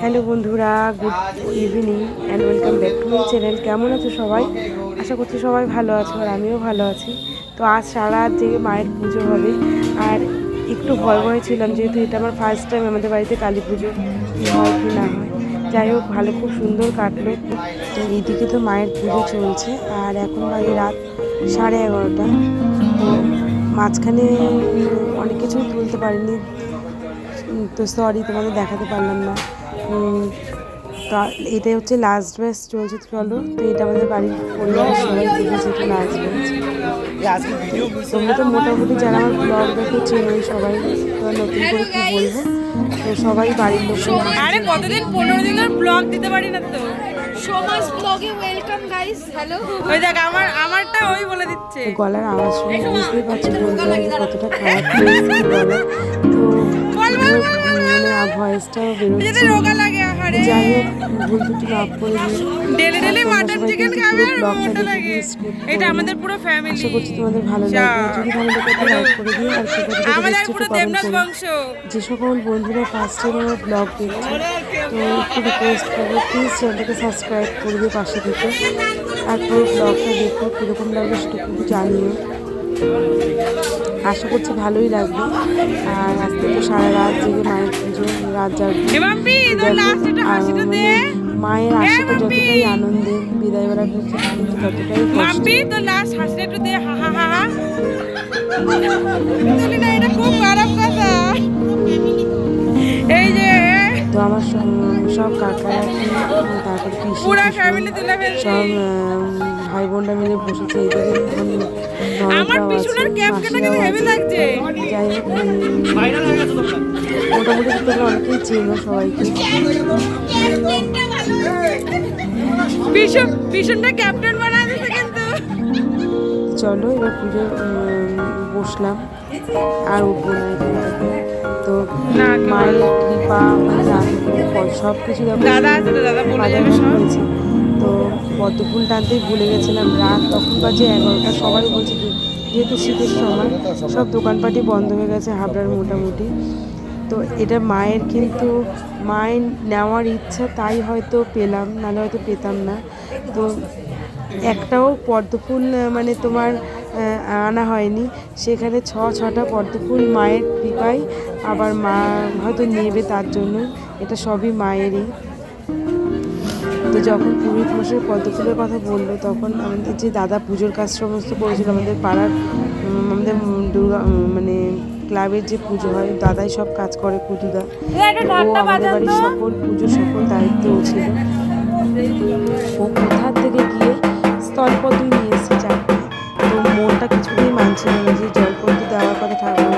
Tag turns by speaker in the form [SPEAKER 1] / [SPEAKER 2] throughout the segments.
[SPEAKER 1] Hello বন্ধুরা, good evening and welcome back to my channel কেমন আছো সবাই? আশা করছি সবাই ভালো আছো আর আমিও ভালো আছি। তো আজ সারা জেগে মায়ের পুজো হবে। আর একটু ভয় ভয় ছিলাম যেহেতু এটা আমার ফার্স্ট টাইম আমাদের বাড়িতে কালী পুজো হয় কি না হয়। যাই হোক, ভালো, খুব সুন্দর কাটলো। তো এইদিকে তো মায়ের পুজো চলছে আর এখন বাজে রাত সাড়ে এগারোটা। তো মাঝখানে অনেক কিছু তুলতে পারিনি। তো সরি তোমাদের দেখাতে পারলাম না। তো এটাই হচ্ছে লাস্ট ব্যাচ চলছে চলো তো এটা আমাদের বাড়ির পরিবারের সবাই দেখেছে এটা লাস্ট ব্যাচ তোমরা তো মোটামুটি যারা আমার ব্লগ দেখো চেনোই সবাই। তো নতুন করে কি বলব? তো সবাই বাড়ির লোক
[SPEAKER 2] আরে কতদিন? পনেরো দিনের ব্লগ দিতে পারি না তো।
[SPEAKER 3] সমাজ ব্লগে ওয়েলকাম গাইস হ্যালো
[SPEAKER 2] ওই দেখ আমার আমারটা ওই বলে দিচ্ছে।
[SPEAKER 1] গলার আওয়াজ শুনে বুঝতেই পারছি বন্ধুরা কতটা খারাপ তো মানে ভয়েসটাও বেরোচ্ছে যাই হোক ভুল দুটি মাফ করে দিই
[SPEAKER 2] ডেলি ডেলি মাটন চিকেন খাবে
[SPEAKER 1] ব্লগটা দেখে
[SPEAKER 2] এটা আমাদের পুরো ফ্যামিলি
[SPEAKER 1] আশা করছি তোমাদের ভালো
[SPEAKER 2] যা।
[SPEAKER 1] লাগবে। যদি ভালো লাগে লাইক করে দিও। আর সেটা থেকে
[SPEAKER 2] আমাদের পুরো দেবনাথ বংশ।
[SPEAKER 1] যে সকল বন্ধুরা ফার্স্ট টাইম আমার ব্লগ দেখছে তো একটু রিকোয়েস্ট করব প্লিজ চ্যানেলটাকে সাবস্ক্রাইব করে দিয়ে পাশে থেকে। আর পুরো ব্লগটা দেখো কীরকম লাগবে সেটা একটু জানিও। আশা করছি ভালোই লাগবে। আর আজকে তো সারা রাত জেগে মায়ের পুজো রাত জাগবে মায়ের আশাটা যতটাই আনন্দে বিদায় বেলা কিন্তু ততটাই
[SPEAKER 2] লাস্ট হাসিটা একটু দে হা হা হা হা। না এটা খুব খারাপ কথা। এই যে
[SPEAKER 1] তো আমার সব- কাকারা তারপর সব ভাই বোনরা মিলে বসেছে মোটামুটি তোমরা অনেকেই চেনো সবাইকে।
[SPEAKER 2] ভীষণটা ক্যাপ্টেন বানায়
[SPEAKER 1] চলো এবার পুজো বসলাম। আর না তো মায়ের কৃপা সব কিছু
[SPEAKER 2] দাদা আছে দাদা বলে যাবে সব।
[SPEAKER 1] তো পদ্ম ফুল টানতেই ভুলে গেছিলাম। রাত তখন বাজে এগারোটা, সবাই বলছে যেহেতু শীতের সময়, সব দোকানপাটি বন্ধ হয়ে গেছে হাবড়ার মোটামুটি। তো এটা মায়ের কিন্তু, মায়ের নেওয়ার ইচ্ছা, তাই হয়তো পেলাম, নাহলে হয়তো পেতাম না। তো একটাও পদ্মফুল মানে তোমার আনা হয়নি। সেখানে ছ, ছটা পদ্মফুল মায়ের কৃপায় আবার মা হয়তো নেবে তার জন্য। এটা সবই মায়েরই। যখন পুরোহিত মশাই পদ্ম ফুলের কথা বলল তখন আমাদের যে দাদা পুজোর কাজ সমস্ত করেছিল আমাদের পাড়ার আমাদের দুর্গা মানে ক্লাবের যে পুজো হয় দাদাই সব কাজ করে পুজোদা ও আমাদের বাড়ির সকল পুজো সকল দায়িত্বও ছিল। ও কোথার থেকে গিয়ে স্থলপদ্মই নিয়ে এসেছে চারটে তো মনটা কিছুতেই মানছিল না যে জলপদ্ম দেওয়ার কথা ঠাকুর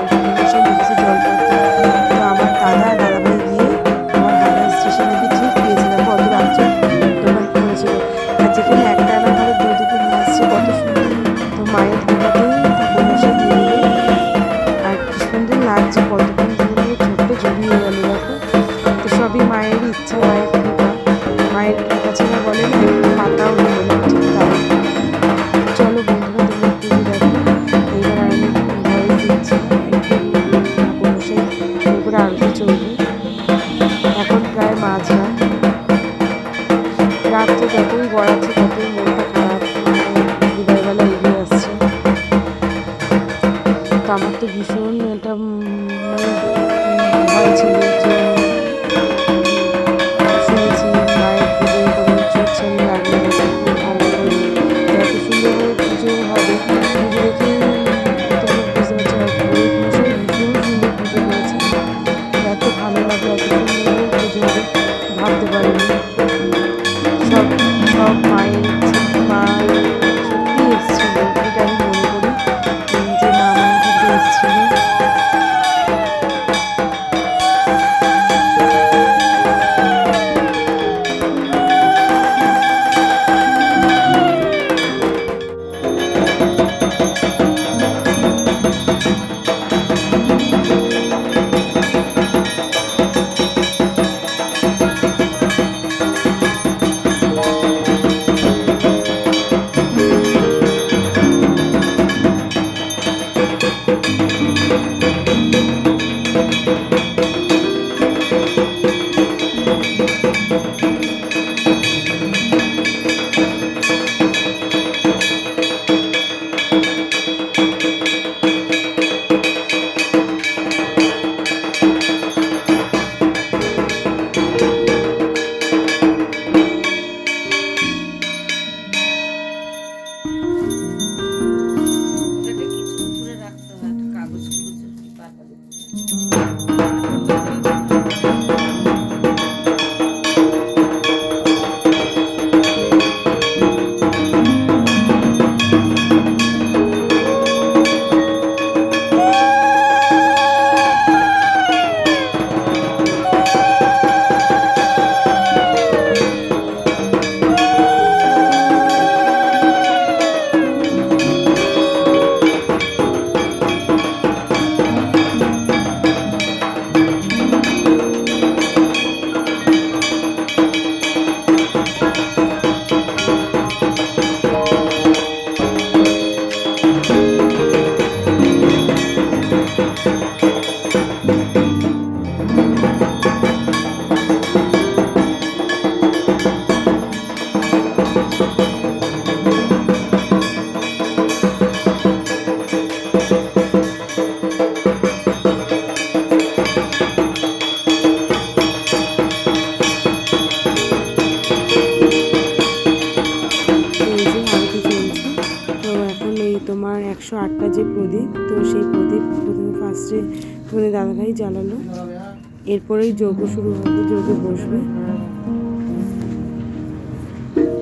[SPEAKER 1] শুরু হবে যজ্ঞে বসবে।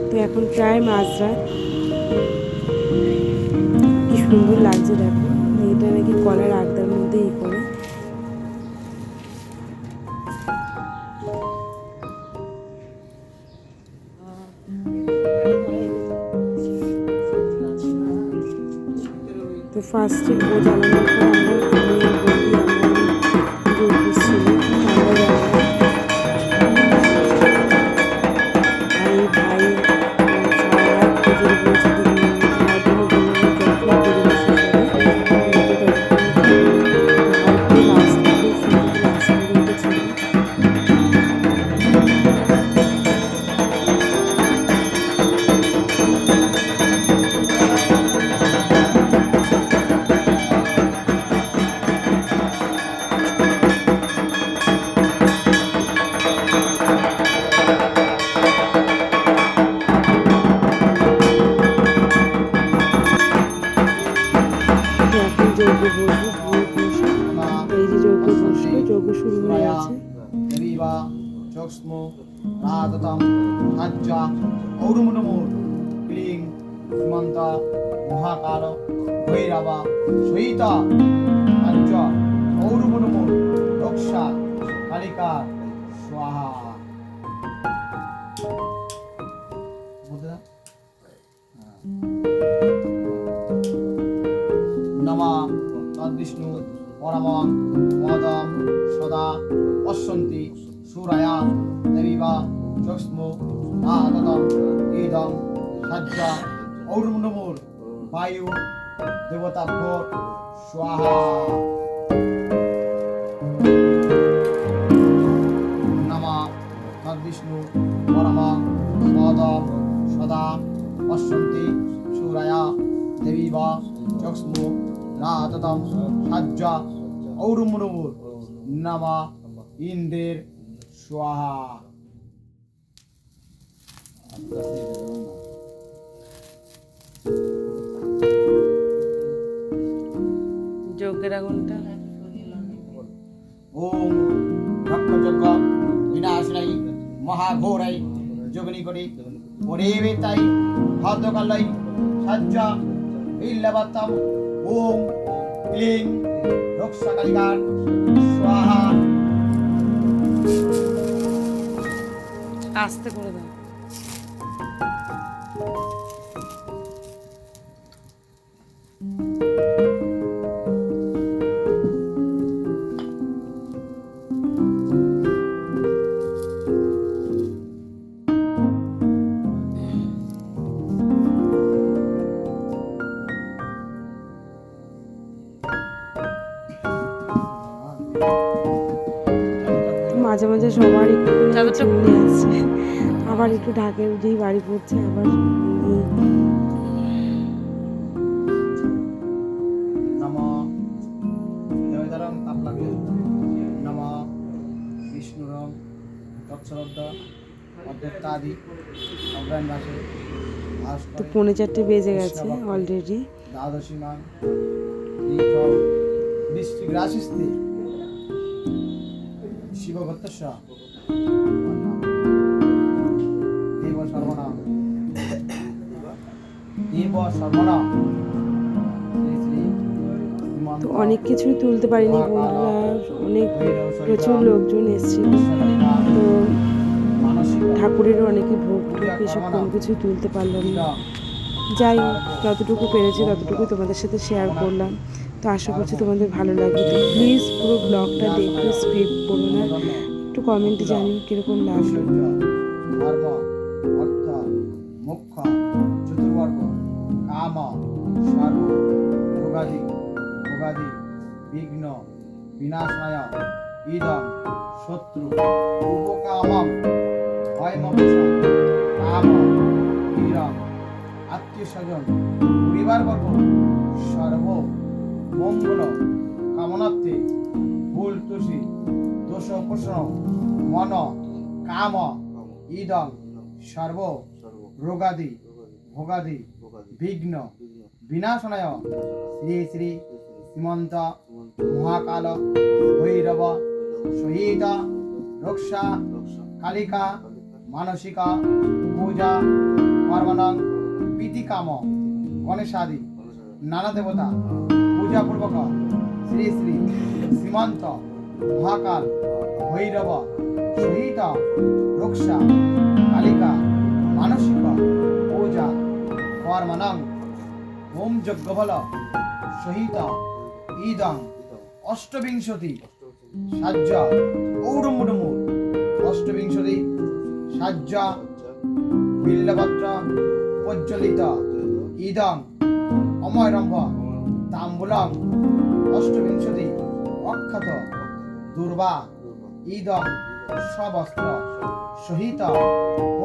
[SPEAKER 1] তো এখন প্রায় মাঝরাত। কি সুন্দর লাগছে দেখো। এটা নাকি কলার আগদার মধ্যে ই করে। তো ফার্স্টে ও পর
[SPEAKER 4] চক্ষ্ম রাততম হাজ্জা ঔরমুনমুর ক্লিং হিমন্ত মহাকাল ভৈরবা সহিতা হাজ্জ ঔরমুনমুর রক্ষা কালিকা স্বাহা নমা তদ্বিষ্ণু পরমং মদম সদা পশ্যন্তি সুরায়া দেবীবা চক্ষ্মু নাদদম ইদম সজ্জা ঔর্মনমুর বায়ু দেবতাভ্য স্বাহা নমা তদ্বিষ্ণু পরমং মদম সদা পশ্যন্তি সুরায়া দেবীবা চক্ষ্মু রাততম সাজ্জা ঔরমুরমুর নামা ইন্দ্রের স্বাহা
[SPEAKER 1] যজ্ঞের আগুনটা
[SPEAKER 4] ওম ভক্তযজ্ঞ বিনাশনাই মহাঘোরাই যোগনি করি পরিবেতাই ভদ্রকালাই সাজ্জা, বিল্লবাত্তম, ওম ক্লিং রক্ষাকালিকার স্বাহা।
[SPEAKER 1] আস্তে করে দাও। আবার একটু ঢাকে উঠেই বাড়ি পড়ছে আবার তো পৌনে চারটে বেজে গেছে অলরেডি
[SPEAKER 4] দ্বাদশী মান। দেব
[SPEAKER 1] তো অনেক কিছুই তুলতে পারিনি, বন্ধুরা। অনেক প্রচুর লোকজন এসেছিল তো ঠাকুরেরও অনেকে ভোগ এসব কোনো কিছুই তুলতে পারলাম না। যাই যতটুকু পেরেছি ততটুকু তোমাদের সাথে শেয়ার করলাম। তো আশা করছি তোমাদের ভালো লাগবে। তো প্লিজ পুরো ব্লগটা দেখে স্কিপ করো না। একটু কমেন্টে জানিও কীরকম লাগল।
[SPEAKER 4] মুখ্য। ভোগাদি ভোগাদি বিঘ্ন বিনাশনায় ইদম শত্রু উপকামম ভয়মপস কাম বীরম আত্মীয় স্বজন পরিবারবর্গ সর্ব মঙ্গল কামনার্থে ভুল তুষি দোষ উপশম মন কাম ইদম সর্ব রোগাদি ভোগাদি বিঘ্ন বিনাশনায় শ্রী শ্রী শ্রীমন্ত মহাকাল ভৈরব সহিত রক্ষা কালিকা মানসিকা পূজা কর্মণং প্রীতিকাম গণেশাদি নানা দেবতা পূজাপূর্বক শ্রী শ্রী শ্রীমন্ত মহাকাল ভৈরব সহিত রক্ষা কালিকা মানসিক পূজা কর্মণং ওম যজ্ঞবল সহিত ইদং অষ্টবিংশতি সাজ্য ঔডম্বুডম্বু অষ্টবিংশতি সাজ্য বিল্লপত্র প্রজ্বলিত ইদং অময়রম্ভ, তাম্বুলং, অষ্টবিংশতি, অক্ষত, দুর্বা ইদং সবস্ত্র, সহিত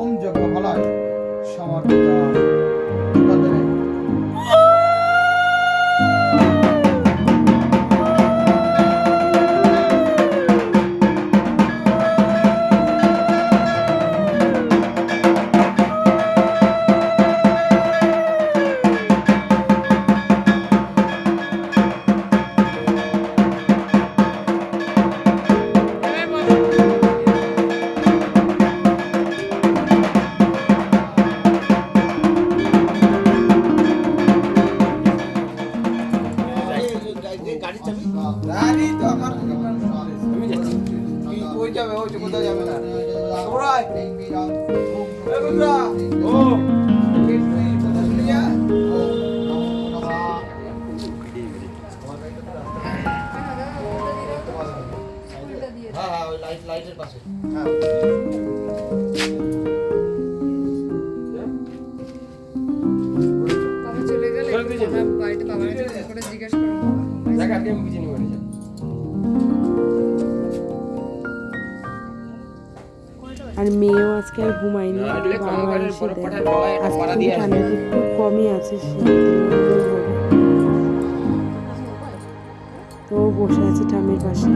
[SPEAKER 4] ওম যজ্ঞ ফলয় সমর্পিত।
[SPEAKER 5] গাড়ি তো আমার আমি যাচ্ছি। তুই কই যাবে? ওই তো কোথাও যাবে না। সবাই এ বন্ধুরা ও যা হ্যাঁ হ্যাঁ ওই লাইট লাইটের পাশে। হ্যাঁ আগে আমি বুঝিনি মানে
[SPEAKER 1] আর মেয়েও আজকে আর ঘুমায়নি বাবা এসে দেয়।
[SPEAKER 5] গলায় একটা
[SPEAKER 1] আজকে একটু ঠান্ডাটা একটু কমই আছে তো বসে আছে ঠামের পাশে।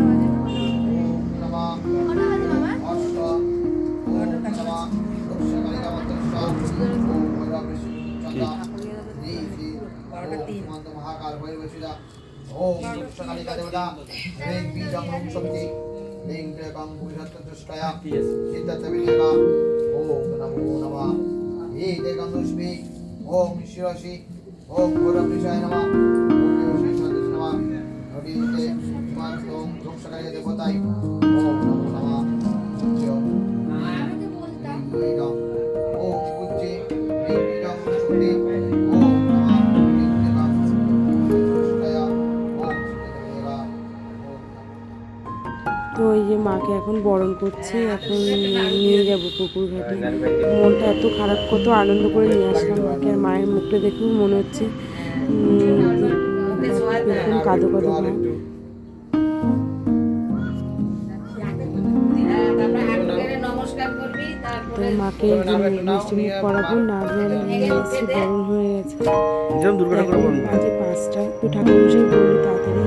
[SPEAKER 4] মহাকাল দেবতা রেং বীজং ওম শক্তি রেং রেগং ভূষত্তষ্টয়া সিদ্ধতবিনেগা ওম নমো নমঃ হে দেগং দুষ্মি ওম শিরসি ওম ঘোরমিষায় নমঃ ওম দেবশ্রী সন্তোষ নমঃ হরিতে হিমান্তং রক্ষকারী
[SPEAKER 1] এখন বরণ করছে এখন নিয়ে যাব পুকুর ঘাটে। মনটা এত খারাপ কত আনন্দ করে নিয়ে আসলাম মাকে আর মায়ের মুখটা দেখেও মনে হচ্ছে এরকম কাদো কাদো ভাব তো মাকে মিষ্টি মুখ করাবো নিয়ে বরণ হয়ে গেছে। বাজে পাঁচটা তো ঠাকুর মশাই বলল তাড়াতাড়ি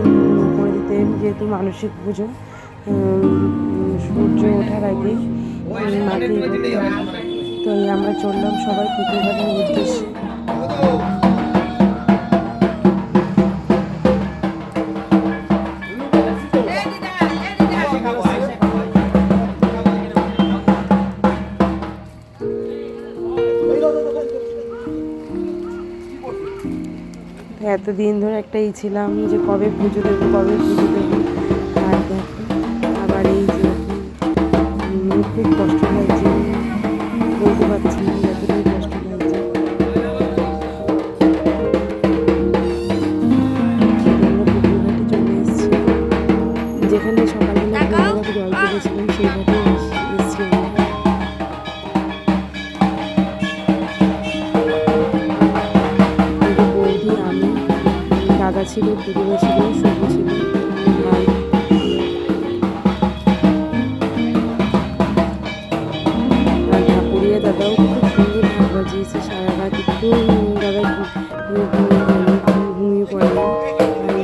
[SPEAKER 1] করে দিতে যেহেতু মানসিক পুজো সূর্য ওঠার আগে হবে। তো আমরা চললাম সবাই পুকুর ঘাটের উদ্দেশ্যে এতদিন ধরে একটা ই ছিলাম যে কবে পুজো দেবো, কবে পুজো দেবো ছিল দিদিমা ছিল শুভ ছিল। দাদাও খুব সুন্দর দাদা ঘুমিয়ে পড়ে মানে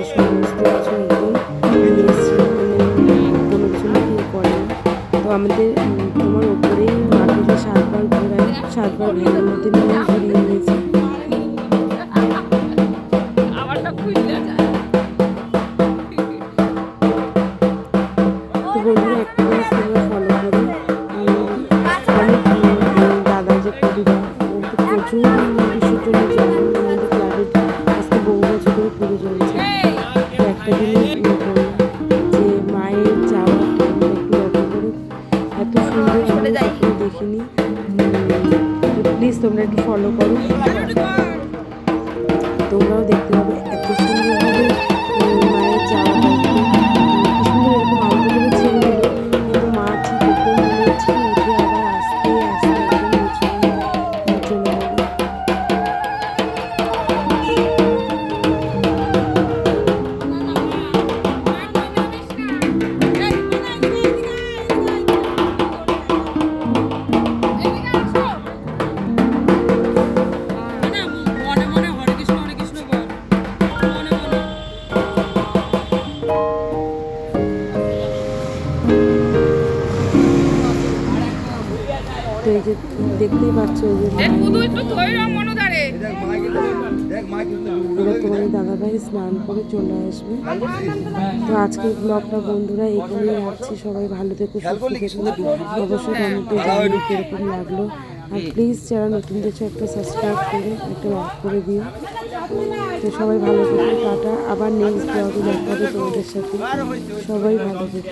[SPEAKER 1] তো আমাদের তোমার ওপরেই যে সাতবার ঘোরায়, সাতবার ভ্যানের মধ্যে নিয়ে এই যে দেখতেই পাচ্ছ এই যে তোমাদের দাদাভাই স্নান করে চলে আসবে। তো আজকের ব্লগটা বন্ধুরা এখানেই রাখছি। সবাই ভালো থেকো সুস্থ থেকো। অবশ্যই কমেন্টে জানিয়ে কীরকম লাগল। আর প্লিজ যারা নতুন দেখছ একটা সাবস্ক্রাইব করে একটা লাইক করে দিও। তো সবাই ভালো থেকো টাটা। আবার নেক্সট ব্লগে দেখা হবে তোমাদের সাথে। সবাই ভালো থেকো।